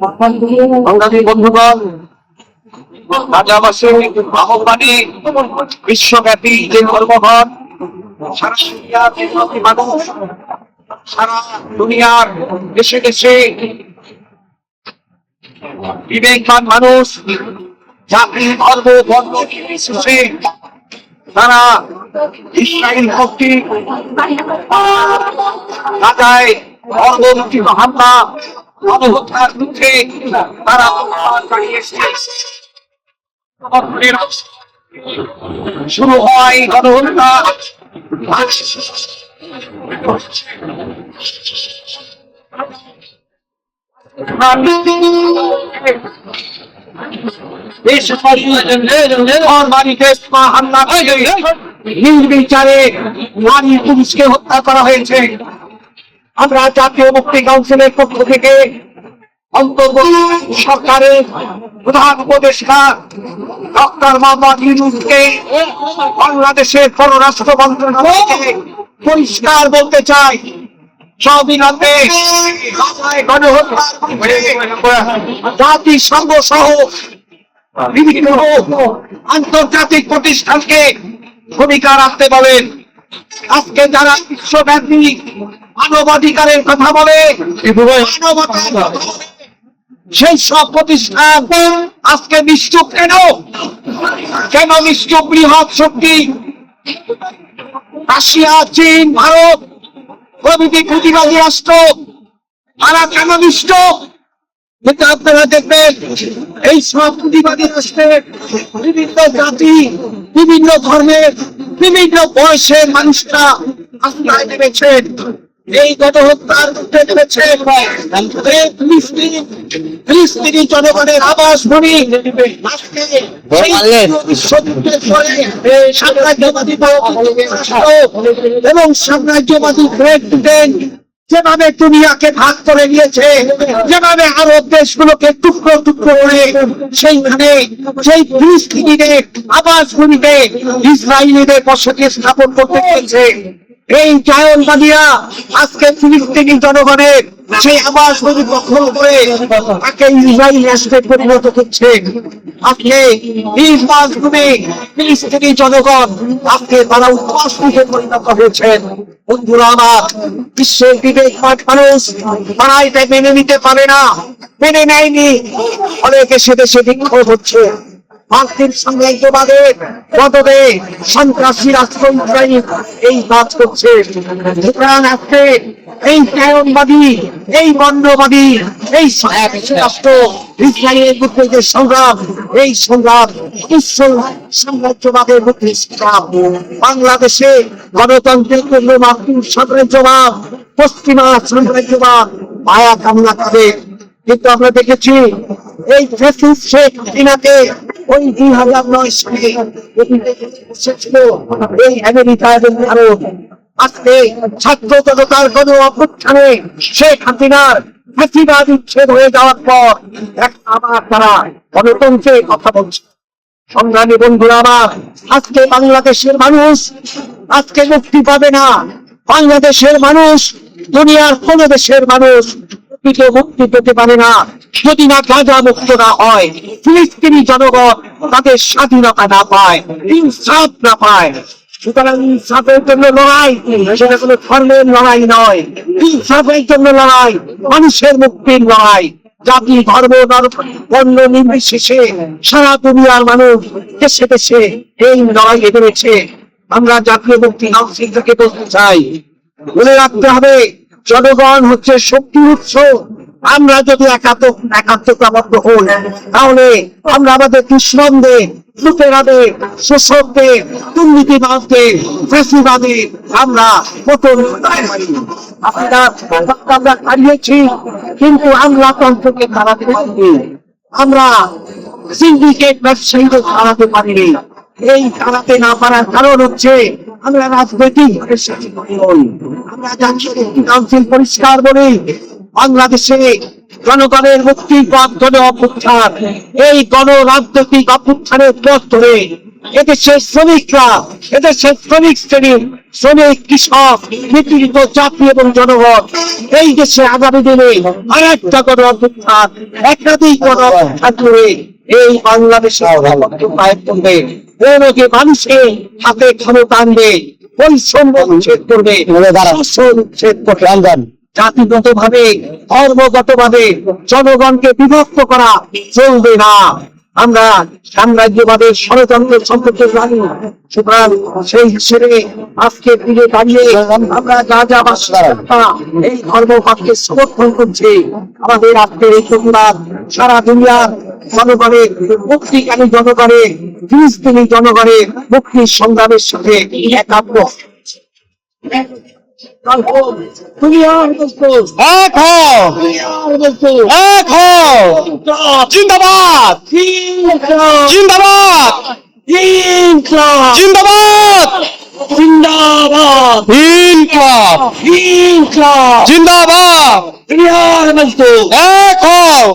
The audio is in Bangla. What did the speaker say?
সংগ্রামী বন্ধুগণ, রাজাবাসী আহ্বানে বিশ্বব্যাপী যে ধর্মঘট সারা দুনিয়ার মানুষ, সারা দুনিয়ার দেশে দেশে বিবেকবান মানুষ, জাতি, ধর্ম, বর্ণ নির্বিশেষে তারা ইসরায়েল কর্তৃক গাজায় অর্ধমুখী হামলা গণহত্যার বিরুদ্ধে তারা। শুরু হয় গণহত্যা। নির্বিচারে নারী পুরুষকে হত্যা করা হয়েছে। আমরা জাতীয় মুক্তি কাউন্সিলের পক্ষ থেকে অন্তর্বর্তী সরকারের প্রধান উপদেষ্টা ডক্টর মোহাম্মদ ইউনুসকে বাংলাদেশের পররাষ্ট্র মন্ত্রণালয়কে পরিষ্কার বলতে চাই। গাজায় জাতিসংঘ সহ বিভিন্ন আন্তর্জাতিক প্রতিষ্ঠানকে ভূমিকা রাখতে বলেন। আজকে যারা বিশ্বব্যাপী মানবাধিকারের কথা বলে। সেই সব প্রতিষ্ঠান আজকে নিশ্চুপ কেন? কেন নিশ্চুপ বৃহৎ শক্তি? রাশিয়া, চীন, ভারত, প্রভৃতি প্রতিবাদী রাষ্ট্র, তারা কেন নিশ্চুপ? কিন্তু আপনারা দেখবেন, এই সব প্রতিবাদী রাষ্ট্রের বিভিন্ন জাতি, বিভিন্ন ধর্মের, বিভিন্ন বয়সের মানুষরা রাস্তায় নেমেছেন। এই গণহত্যার মধ্যে নেমেছেন এই ফিলিস্তিনি জনগণের আবাস ভূমি আজকে সেই সত্যের পরে সাম্রাজ্যবাদী এবং সাম্রাজ্যবাদী গ্রেট ব্রিটেন যেভাবে দুনিয়াকে ভাগ করে নিয়েছে যেভাবে আরব দেশগুলোকে টুকরো টুকরো করে সেইখানে সেই ফিলিস্তিনিদের আবাস ভূমিতে ইসরায়েলিদের বসতি স্থাপন করতে চেয়েছে। এই জায়নবাদীরা আজকে ফিলিস্তিনি জনগণের সেই আবাস ভূমি দখল করে তাকে ইসরায়েল রাষ্ট্রে পরিণত করছে। আজকে বাসভূমি ফিলিস্তিনি জনগণ আজকে তারা উদ্বাস্তুতে পরিণত হয়েছেন বন্ধুরা আমার, বিশ্বের বিবেকবান মানুষ তারা এটা মেনে নিতে পারে না, মেনে নেয়নি। ফলে দেশে দেশে বিক্ষোভ হচ্ছে। মার্কিন সাম্রাজ্যবাদের মদদে সন্ত্রাসী এই কাজ করছে। সুতরাং আজকে এই ন্যায়নবাদী এই এই রাষ্ট্র ইসরায়েলের যে সংগ্রাম, এই সংগ্রাম বিশ্ব সাম্রাজ্যবাদের সংগ্রাম। বাংলাদেশে গণতন্ত্রের জন্য মার্কিন সাম্রাজ্যবাদ, পশ্চিমা সাম্রাজ্যবাদ মায়া কামনা করে। কিন্তু আমরা দেখেছি, এই ফেসিস শেখ হাসিনাকে ওই দুই হাজার নয় সালে এসেছিল এই আমেরিকা এবং ভারত। আজকে ছাত্র জনতার গণ অভ্যুত্থানে শেখ হাসিনার ফাঁসিবাদ উচ্ছেদ হয়ে যাওয়ার পর আবার তারা গণতন্ত্রের কথা বলছে। সংগ্রামী বন্ধুরা আমার, আজকে বাংলাদেশের মানুষ আজকে মুক্তি পাবে না। বাংলাদেশের মানুষ, দুনিয়ার কোন দেশের মানুষ প্রকৃত মুক্তি পেতে পারে না, যদি না গাজা মুক্ত না হয়, ফিলিস্তিনি জনগণ তাদের স্বাধীনতা না পায়, ইনসাফ না পায়। সুতরাং লড়াই লড়াই নয়। লড়াই, মানুষের মুক্তির লড়াই। জাতি, ধর্ম নির্বিশেষে সারা দুনিয়ার মানুষ দেশে দেশে এই লড়াই এগিয়েছে আমরা জাতীয় মুক্তি কাউন্সিল থেকে বলতে চাই। বলে রাখতে হবে জনগণ হচ্ছে শক্তির উৎস। আমরা যদি একাত্ম একাত্মতাবদ্ধ হই, তাহলে আমরা আমাদের দুশ্মনদের, লুটেরাদের, শোষকদের দুর্নীতিবাদদের ফ্যাসিবাদে আমরা পতন ঘটাতে আমরা হারিয়েছি, কিন্তু আমরা তন্ত্রকে তাড়াতে পারিনি। আমরা সিন্ডিকেট ব্যবসায়ীদের তাড়াতে পারিনি। এই তাড়াতে না পারার কারণ হচ্ছে আমরা রাজনৈতিক ভাবে আমরা জাতীয় কাউন্সিল পরিষ্কার বলি বাংলাদেশে জনগণের মুক্তির পথ গণ অভ্যুত্থান। এই গণ রাজনৈতিক অভ্যুত্থানের পথ ধরে এদেশের শ্রমিকরা এদেশের শ্রমিক শ্রেণি শ্রমিক কৃষক নিপীড়িত জাতি এবং জনগণ এই দেশে আগামী দিনে আর একটা গণ অভ্যুত্থান একাধিক গণ অভ্যুত্থান করে এই বাংলাদেশে করবে। ওনাকে মানুষের হাতে ক্ষমতা আনবে বৈষম্য উচ্ছেদ করবে শোষণ উচ্ছেদ করবে। জাতিগত ভাবে ধর্মগত ভাবে জনগণকে বিভক্ত করা চলবে না। আমরা সাম্রাজ্যবাদের ষড়যন্ত্র সম্পর্কে জানি। সুতরাং সেই হিসেবে আজকে দিনে দাঁড়িয়ে আমরা যা যা বাসা এই ধর্মভাবকে সমর্থন করছি, আমাদের আজকের এই প্রতিবাদ সারা দুনিয়ার জনগণের, মুক্তিকামী জনগণের, ফিলিস্তিনি জনগণের মুক্তির সংগ্রামের সাথে একাত্ম। দুনিয়ার মজবুত এক হও দুনিয়ার মজবুত এক হও জিন্দাবাদ জিন্দাবাদ ইনকলাব জিন্দাবাদ জিন্দাবাদ ইনকলাব ইনকলাব জিন্দাবাদ দুনিয়ার মজদুর এক হও